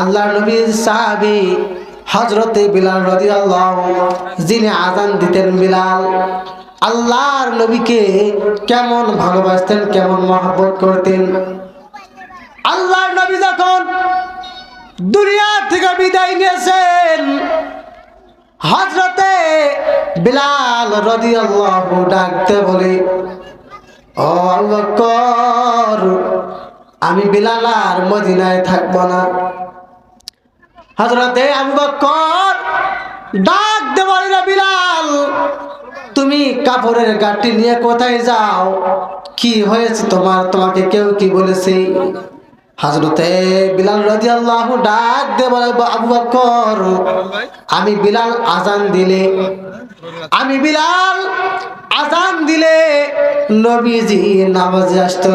আল্লাহ নবীর সাহাবি হজরতে বিলাল রদি আল্লাহ যিনি আজান দিতেন বিলাল, আল্লাহর নবীকে কেমন ভালোবাসতেন, কেমন মহব্বত করতেন। আল্লাহর নবী যখন দুনিয়া থেকে বিদায় নিয়েছেন হজরতে বিলাল রদি আল্লাহ ডাকতে বলে আমি বিলাল আর মদিনায় থাকব না। হজরতে আবু বকর ডাক দে বলে বিলাল, তুমি কাপড়ের গাটি নিয়ে কোথায় যাও? কি হয়েছে তোমার? তোমাকে কেউ কি বলেছে? হজরতে বিলাল রাজি আল্লাহ ডাক দে আবু বকর, আমি বিলাল আজান দিলে, আমি বিলাল আজান দিলে নবীজি নামাজে আসত।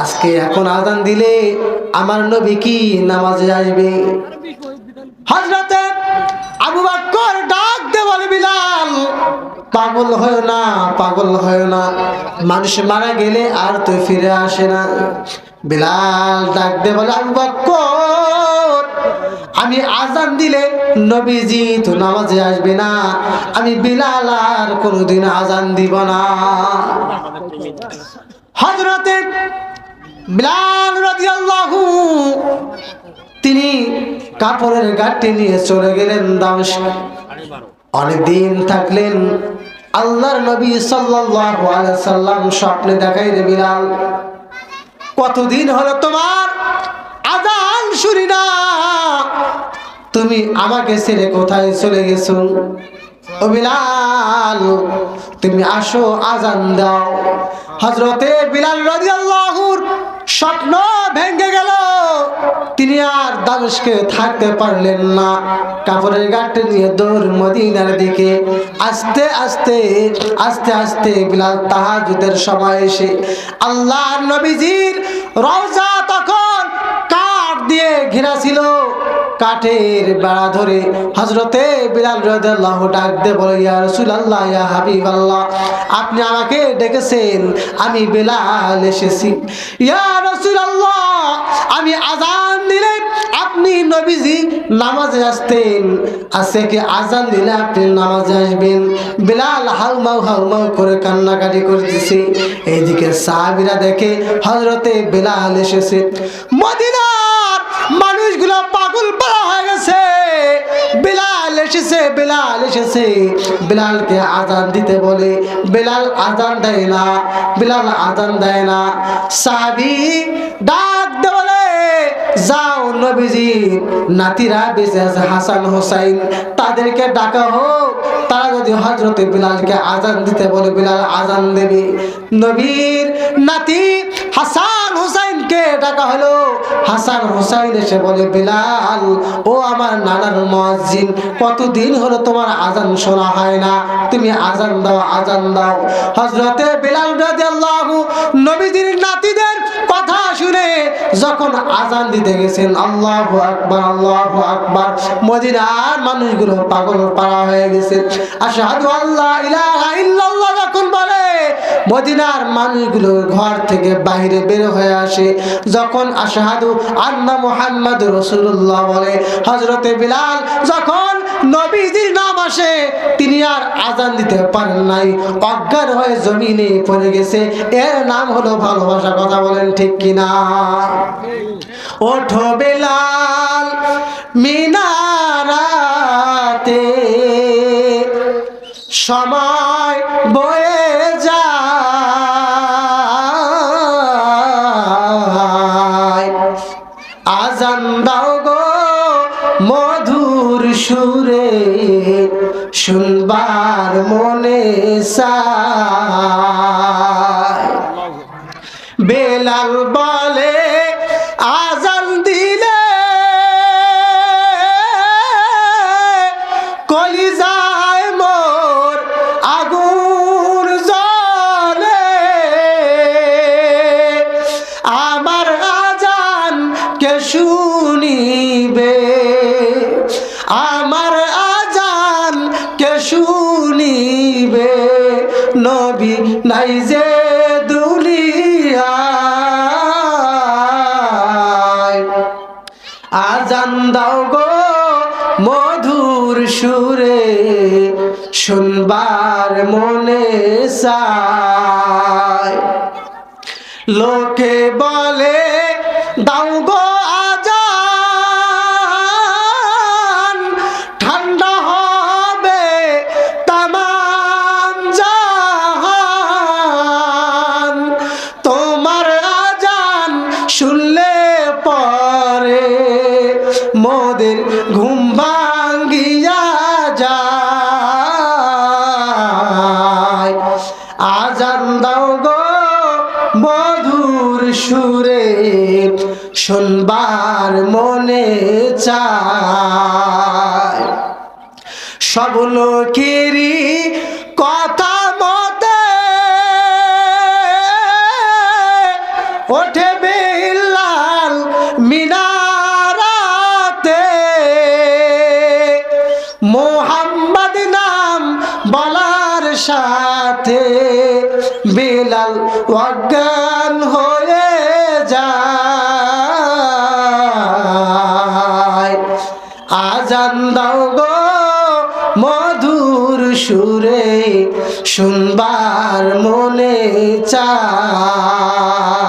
আজকে এখন আজান দিলে আমার নবী কি নামাজে আসবে? হজরতে আবু বকর ডাক দে বলে, বিলাল পাগল হয় না, পাগল হয় না। মানুষ মারা গেলে আর তো ফিরে আসে না। বিলাল ডাক দে, বলে, আবু বকর আমি আজান দিলে নবীজি তো নামাজে আসবে না। আমি বিলাল আর কোনোদিন আজান দিব না। হজরতে বিলাল রাদিয়াল্লাহু তিনি কাপড়ের গাঠটি নিয়ে চলে গেলেন দামেস্ক। অনেকদিন থাকলেন, আল্লাহর নবী সাল্লাম স্বপ্নে দেখাই রে বিলাল, কতদিন হলো তোমার আজান শুনি না, তুমি আমাকে ছেড়ে কোথায় চলে গেছো? ও বিলাল, তুমি আসো, আজান দাও। হজরতে বিলাল রাদিয়াল্লাহুর স্বপ্ন ভেঙে গেল। তিনি আর দামেশকে থাকতে পারলেন না। কাপড়ের গাঠে নিয়ে দৌড় মদিনার দিকে। আস্তে আস্তে আস্তে আস্তে বিলাল তাহাজুদের সময় এসে আল্লাহ নবীজির রওজা তখন কাঠ দিয়ে ঘেরা ছিল। কাঠের বেড়া ধরে হজরতে বিলাল রাদিয়াল্লাহ ডাক দে বলে, ইয়া রাসূলুল্লাহ, ইয়া হাবিবাল্লাহ, আপনি আমাকে ডেকেছেন, আমি বিলাল এসেছি। ইয়া রাসূলুল্লাহ আমি আজান দিলে আপনি নবীজি নামাজে আসতেন। আজকে আজান দিলে আপনি নামাজে আসবেন? বিলাল হাউমাউ হাউমাউ করে কান্নাকাটি করতেছে। এইদিকে সাহাবীরা দেখে হজরতে বিলাল এসেছে। মদিনার মানুষগুলো পাগল পাড়া হয়ে গেছে। বিলাল এসেছে বিলাল এসেছে। বিলালকে আজান দিতে বলে, বিলাল আজান দেয় না, বিলাল আজান দেয় না। সাহাবি ডাক যাও নবীজি, নাতিরা বেঁচে আছে হাসান হোসাইন, তাদেরকে ডাকা হোক। তারা যদি হজরতে বিলালকে আজান দিতে বলে, বিলাল আজান দেবে। নবীর নাতি হাসান হুসাইনকে ডাকা হলো। হাসান হুসাইন এসে বলে, বিলাল, ও আমার নানার মসজিদ কতদিন হলো তোমার আজান শোনা হয় না? তুমি আজান দাও আজান দাও। হজরতে বিলাল নবীজির নাতিদের যখন আজান দিতে গেছেন, আল্লাহ আকবার আল্লাহ আকবার, মদিনার মানুষগুলো পাগল পাড়া হয়ে গেছে। আশাহাদু আল্লাহ ইলাহা ইল্লাল্লাহ মদিনার মানুষগুলো ঘর থেকে বাইরে বের হয়ে আসে। যখন আশহাদু আন্না মুহাম্মদ রাসূলুল্লাহ বলে হজরতে বিলাল, যখন নবীজির নাম আসে, তিনি আর আজান দিতে পারেন নাই। অজ্ঞান হয়ে জমিনে পড়ে গেছে। এর নাম হলো ভালোবাসা, কথা বলেন ঠিক কিনা? ওঠো বিলাল মিনারাতে আজান দাও গো মধুর সুরে শুনবার মনে বেলাল বলে আজান দুলিবে নবী নাই যে আজান দাও গো মধুর সুরে, শুনবার মনে সায় লোকে বলে, দাও গো মধুর সুরে শুনবার মনে চায়। সব কথা মতে ওঠে বিল্লাল মিনারাতে। মোহাম্মদ নাম বলার সাথে বিলাল অজ্ঞান হয়ে যায়। আজান দাও গো মধুর সুরে শুনবার মনে চায়।